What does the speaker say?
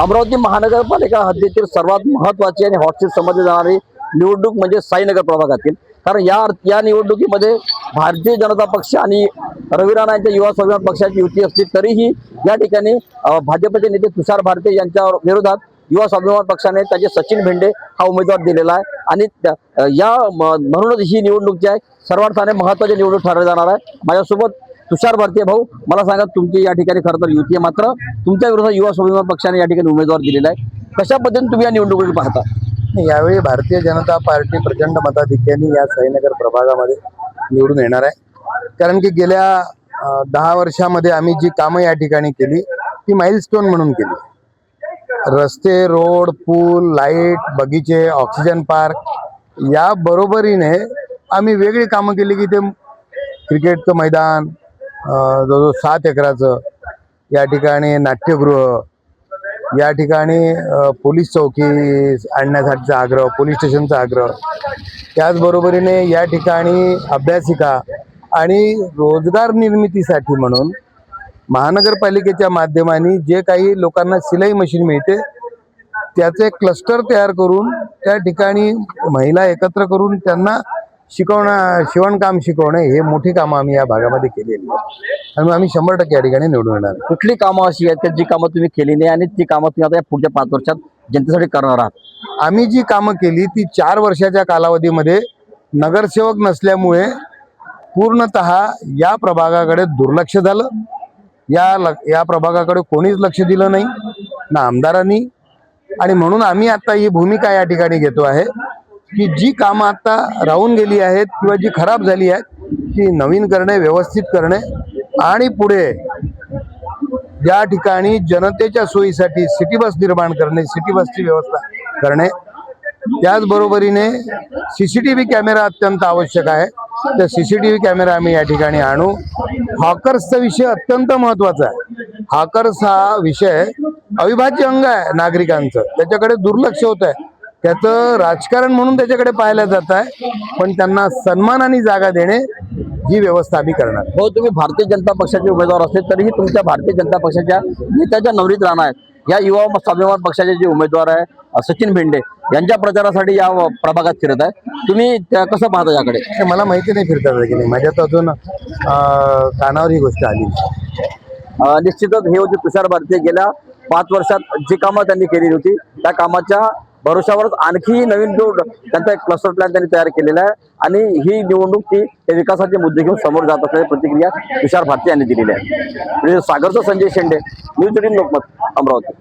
अमरावती महानगरपालिका हद्दीतील सर्वात महत्वाची आणि हॉटसीट समजली जाणारी निवडणूक म्हणजे साईनगर प्रभागातील. कारण या या निवडणुकीमध्ये भारतीय जनता पक्ष आणि रवी राणा यांच्या युवा स्वाभिमान पक्षाची युती असली तरीही या ठिकाणी भाजपचे नेते तुषार भारते यांच्या विरोधात युवा स्वाभिमान पक्षाने त्याचे सचिन भेंडे हा उमेदवार दिलेला आहे. आणि त्या- या म- म्हणूनच ही निवडणूक जी आहे सर्वार्थाने महत्वाची निवडणूक ठरवली जाणार आहे. माझ्यासोबत तुषार भारतीय भाऊ मला सांगा तुमची या ठिकाणी खरं तर युती आहे मात्र तुमच्या विरोधात युवा स्वाभिमान पक्षाने या ठिकाणी उमेदवार दिलेला आहे. कशा पद्धतीने तुम्ही या निवडणुकीत पाहता? यावेळी भारतीय जनता पार्टी प्रचंड मताधिक्याने या साईनगर प्रभागामध्ये निवडून येणार आहे. कारण की गेल्या दहा वर्षामध्ये आम्ही जी कामं या ठिकाणी केली ती माइलस्टोन म्हणून केली. रस्ते रोड पूल लाइट बगीचे ऑक्सिजन पार्क या बरोबरीने आम्ही वेगळी कामं केली की ते क्रिकेटचं मैदान जवळजवळ सात एकराचं या ठिकाणी नाट्यगृह या ठिकाणी पोलीस चौकी आणण्यासाठीचा आग्रह पोलीस स्टेशनचा आग्रह. त्याचबरोबरीने या ठिकाणी अभ्यासिका आणि रोजगार निर्मितीसाठी म्हणून महानगरपालिकेच्या माध्यमाने जे काही लोकांना सिलाई मशीन मिळते त्याचे क्लस्टर तयार करून त्या ठिकाणी महिला एकत्र करून त्यांना शिकवणं शिवणकाम शिकवणे हे मोठी कामं आम्ही या भागामध्ये केलेली आहेत. आणि आम्ही शंभर टक्के या ठिकाणी निवडून येणार. कुठली कामं अशी आहेत की जी कामं तुम्ही केली नाही आणि ती कामं तुम्ही आता या पुढच्या पाच वर्षात जनतेसाठी करणार आहात? आम्ही जी कामं केली ती चार वर्षाच्या कालावधीमध्ये नगरसेवक नसल्यामुळे पूर्णत या प्रभागाकडे दुर्लक्ष झालं. या ल या प्रभागाकडे कोणीच लक्ष दिलं नाही. ना आमदारांनी. आणि म्हणून आम्ही आता ही भूमिका या ठिकाणी घेतो आहे. की जी कामं आता राहून गेली आहेत किंवा जी खराब झाली आहेत ती नवीन करणे व्यवस्थित करणे आणि पुढे ज्या ठिकाणी जनतेच्या सोयीसाठी सिटी बस निर्माण करणे सिटी बसची व्यवस्था करणे त्याचबरोबरीने C C T V camera अत्यंत आवश्यक आहे. तर व्ही कॅमेरा आम्ही या ठिकाणी आणू. हॉकर्सचा विषय अत्यंत महत्त्वाचा आहे. हॉकर्स हा विषय अविभाज्य अंग आहे नागरिकांचं. त्याच्याकडे दुर्लक्ष होत आहे. त्याचं राजकारण म्हणून त्याच्याकडे पाहायला जात आहे. पण त्यांना सन्मानाने जागा देणे ही व्यवस्था आम्ही करणार. हो तुम्ही भारतीय जनता पक्षाचे उमेदवार असले तरीही तुमच्या भारतीय जनता पक्षाच्या नेत्याच्या नवरीत राणा आहेत. या युवा स्वाभिमान पक्षाचे जे उमेदवार आहे सचिन भेंडे यांच्या प्रचारासाठी या प्रभागात फिरत आहे तुम्ही त्या कसं पाहता याकडे? मला माहिती नाही फिरतात की नाही. माझ्यात अजून कानावर ही गोष्ट आली निश्चितच हे होते तुषार भारतीय गेल्या पाच वर्षात जी कामं त्यांनी केलेली होती त्या कामाच्या भरोशावरच आणखी नवीन जो त्यांचा एक क्लस्टर प्लॅन त्यांनी तयार केलेला आहे. आणि ही निवडणूक ती ते विकासाचे मुद्दे घेऊन समोर जात असल्याची प्रतिक्रिया तुषार भारती यांनी दिलेली आहे. म्हणजे संजय शेंडे न्यूज एटीन लोकमत अमरावती.